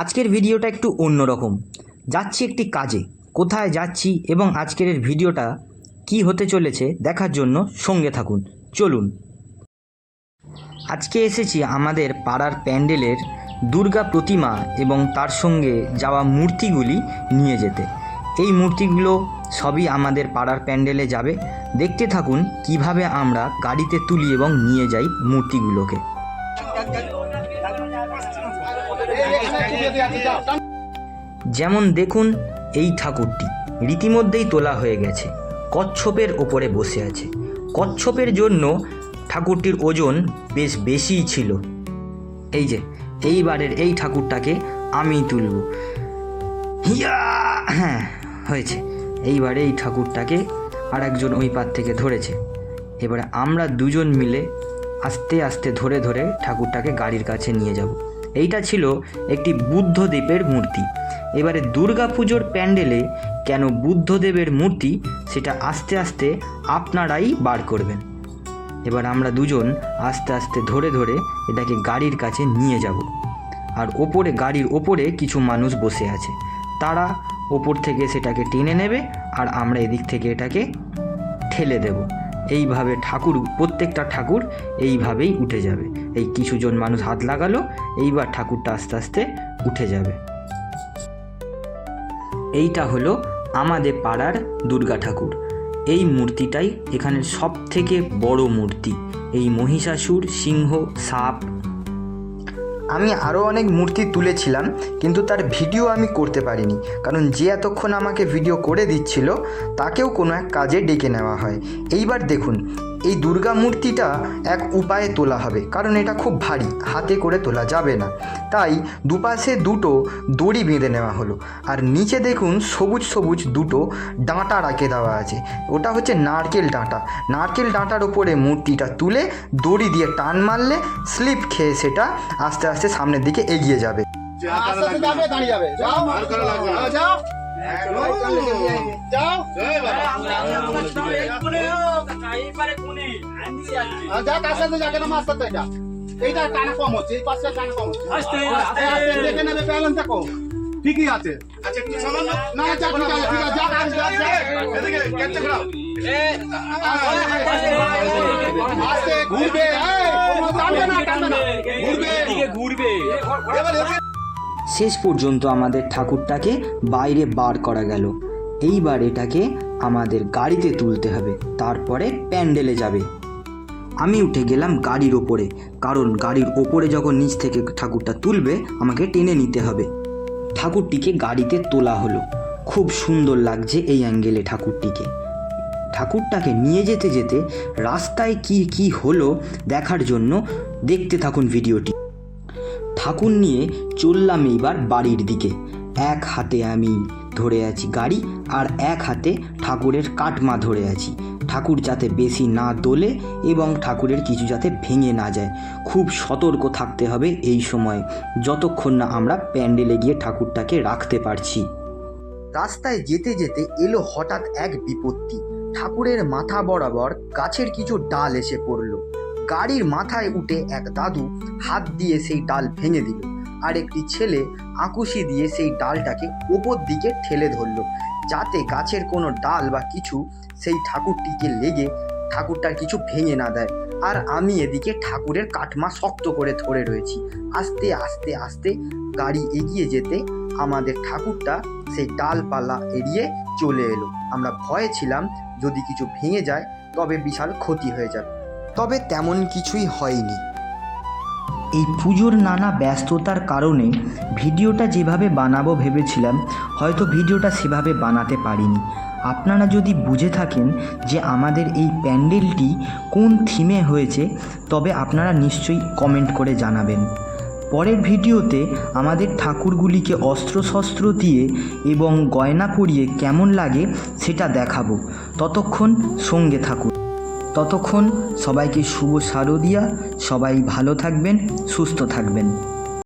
আজকের ভিডিওটা একটু অন্যরকম যাচ্ছি একটি কাজে। কোথায় যাচ্ছি এবং আজকের ভিডিওটা কি হতে চলেছে দেখার জন্য সঙ্গে থাকুন। চলুন। আজকে এসেছি আমাদের পাড়ার প্যান্ডেলের দুর্গা প্রতিমা এবং তার সঙ্গে যাওয়া মূর্তিগুলি নিয়ে যেতে। এই মূর্তিগুলো সবই আমাদের পাড়ার প্যান্ডেলে যাবে। দেখতে থাকুন কীভাবে আমরা গাড়িতে তুলি এবং নিয়ে যাই মূর্তিগুলোকে। যেমন দেখুন, এই ঠাকুরটি রীতিমধ্যেই তোলা হয়ে গেছে, কচ্ছপের ওপরে বসে আছে। কচ্ছপের জন্য ঠাকুরটির ওজন বেশ বেশিই ছিল। এই যে, এইবারের এই ঠাকুরটাকে আমি তুলব। হিয়া! হ্যাঁ হয়েছে। এইবারে এই ঠাকুরটাকে আর একজন ওই পার থেকে ধরেছে। এবারে আমরা দুজন মিলে আস্তে আস্তে ধরে ধরে ঠাকুরটাকে গাড়ির কাছে নিয়ে যাব। এইটা ছিল একটি বুদ্ধদেবের মূর্তি। এবারে দুর্গা পুজোর প্যান্ডেলে কেন বুদ্ধদেবের মূর্তি, সেটা আস্তে আস্তে আপনারাই বার করবেন। এবার আমরা দুজন আস্তে আস্তে ধরে ধরে এটাকে গাড়ির কাছে নিয়ে যাব। আর ওপরে, গাড়ির ওপরে কিছু মানুষ বসে আছে। তারা ওপর থেকে সেটাকে টেনে নেবে আর আমরা এদিক থেকে এটাকে ঠেলে দেব। এইভাবে ঠাকুর, প্রত্যেকটা ঠাকুর এইভাবেই উঠে যাবে। এই কিছুজন মানুষ হাত লাগালো, এইবার ঠাকুরটা আস্তে আস্তে উঠে যাবে। এইটা হলো আমাদের পাড়ার দুর্গা ঠাকুর। এই মূর্তিটাই এখানের সব থেকে বড় মূর্তি। এই মহিষাসুর, সিংহ, সাপ আমি আরও অনেক মূর্তি তুলেছিলাম, কিন্তু তার ভিডিও আমি করতে পারিনি। কারণ যে এতক্ষণ আমাকে ভিডিও করে দিচ্ছিল, তাকেও কোনো এক কাজে ডেকে নেওয়া হয়। এইবার দেখুন এই দুর্গা মূর্তিটা এক উপায়ে তোলা হবে কারণ এটা খুব ভারী হাতে করে তোলা যাবে না। তাই দুপাশে দুটো দড়ি বেঁধে নেওয়া হলো আর নিচে দেখুন সবুজ সবুজ দুটো ডাঁটা রাখে দেওয়া আছে। ওটা হচ্ছে নারকেল ডাঁটা। নারকেল ডাঁটার উপরে মূর্তিটা তুলে দড়ি দিয়ে টান মারলে স্লিপ খেয়ে সেটা আস্তে আস্তে সামনের দিকে এগিয়ে যাবে। যাও। হ্যাঁ, যাও যাও হ্যাঁ, যাক আস্তে আস্তে যাকে নাম আস্তে আস্তে এইটা টানা কম হচ্ছে এই পাশে টানা কম হচ্ছে আস্তে আস্তে দেখে নেবে ব্যালেন্স দেখো ঠিকই আছে আচ্ছা একটু সামান্য না যাক ঠিক আছে ঠিক আছে যাক আজ যাক যাক এদিকে ক্যাপচার করো আস্তে ঘুরবে টানবে না টানবে না ঘুরবে এবার শেষ পর্যন্ত আমাদের ঠাকুরটাকে বাইরে বার করা গেল এইবার এটাকে আমাদের গাড়িতে তুলতে হবে, তারপরে প্যান্ডেলে যাবে। আমি উঠে গেলাম গাড়ির ওপরে, কারণ গাড়ির ওপরে যখন নিচ থেকে ঠাকুরটা তুলবে, আমাকে টেনে নিতে হবে। ঠাকুরটিকে গাড়িতে তোলা হলো। খুব সুন্দর লাগছে এই অ্যাঙ্গেলে ঠাকুরটিকে। ঠাকুরটাকে নিয়ে যেতে যেতে রাস্তায় কি কি হলো দেখার জন্য দেখতে থাকুন ভিডিওটি। ঠাকুর নিয়ে চললাম এইবার বাড়ির দিকে। এক হাতে আমি ধরে আছি গাড়ি আর এক হাতে ঠাকুরের কাটমা ধরে আছি। ঠাকুর যাতে বেশি না দোলে এবং ঠাকুরের কিছু যাতে ভেঙে না যায়। খুব সতর্ক থাকতে হবে এই সময়, যতক্ষণ না আমরা প্যান্ডেলে গিয়ে ঠাকুরটাকে রাখতে পারছি। রাস্তায় যেতে যেতে এলো হঠাৎ এক বিপত্তি। ঠাকুরের মাথা বরাবর গাছের কিছু ডাল এসে পড়ল। গাড়ির মাথায় উঠে এক দাদু হাত দিয়ে সেই ডাল ভেঙে দিল। আর একটি ছেলে আকুশি দিয়ে সেই ডালটাকে ওপর দিকে ঠেলে ধরলো, যাতে গাছের কোনো ডাল বা কিছু সেই ঠাকুরটিকে লেগে ঠাকুরটার কিছু ভেঙে না দেয়। আর আমি এদিকে ঠাকুরের কাঠমা শক্ত করে ধরে রয়েছি। আস্তে আস্তে আস্তে গাড়ি এগিয়ে যেতে আমাদের ঠাকুরটা সেই ডালপালা এড়িয়ে চলে এলো। আমরা ভয়ে ছিলাম, যদি কিছু ভেঙে যায়, তবে বিশাল ক্ষতি হয়ে যাবে। তবে তেমন কিছুই হয়নি। এই পুজোর নানা ব্যস্ততার কারণে ভিডিওটা যেভাবে বানাবো ভেবেছিলাম, হয়তো ভিডিওটা সেভাবে বানাতে পারিনি। আপনারা যদি বুঝে থাকেন যে আমাদের এই প্যান্ডেলটি কোন থিমে হয়েছে, তবে আপনারা নিশ্চয়ই কমেন্ট করে জানাবেন। পরের ভিডিওতে আমাদের ঠাকুরগুলিকে অস্ত্রশস্ত্র দিয়ে এবং গয়না পরিয়ে কেমন লাগে সেটা দেখাবো। ততক্ষণ সঙ্গে থাকুন। ততক্ষণ সবাইকে শুভ শারদিয়া সবাই ভালো থাকবেন সুস্থ থাকবেন।